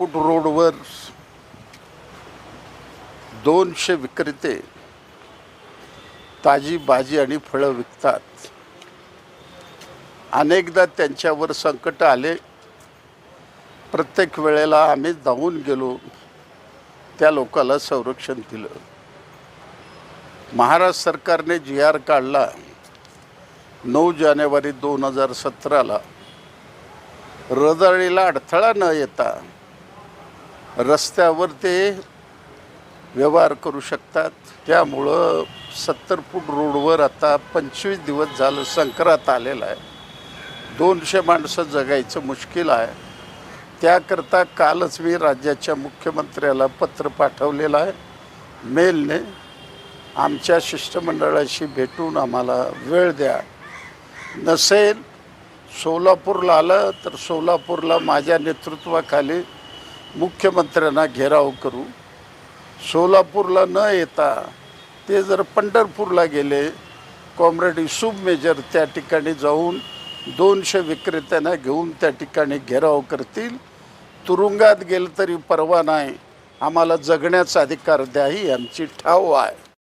फूट रोडवर दोनशे विक्रेते ताजी भाजी आणि फळं विकतात. अनेकदा त्यांच्यावर संकट आले. प्रत्येक वेळेला आम्ही धावून गेलो. त्या लोकाला संरक्षण दिलं. महाराष्ट्र सरकारने जी आर काढला. नऊ जानेवारी दोन हजार सतराला. रदळीला अडथळा न येता रस्त्यावर ते व्यवहार करू शकतात. त्यामुळं सत्तर फूट रोडवर आता पंचवीस दिवस झालं संक्रांत आलेलं आहे. दोनशे माणसं जगायचं मुश्किल आहे. त्याकरता कालच मी राज्याच्या मुख्यमंत्र्याला पत्र पाठवलेलं आहे. मेलने आमच्या शिष्टमंडळाशी भेटून आम्हाला वेळ द्या. नसेल सोलापूरला आलं तर सोलापूरला माझ्या नेतृत्वाखाली मुख्यमंत्र्यांना घेराव करू. सोलापूरला न येता ते जर पंढरपूरला गेले कॉम्रेड युसुफ मेजर त्या ठिकाणी जाऊन दोनशे विक्रेत्यांना घेऊन त्या ठिकाणी घेराव करतील. तुरुंगात गेलं तरी परवा नाही. आम्हाला जगण्याचा अधिकार द्या ही आमची ठाव आहे.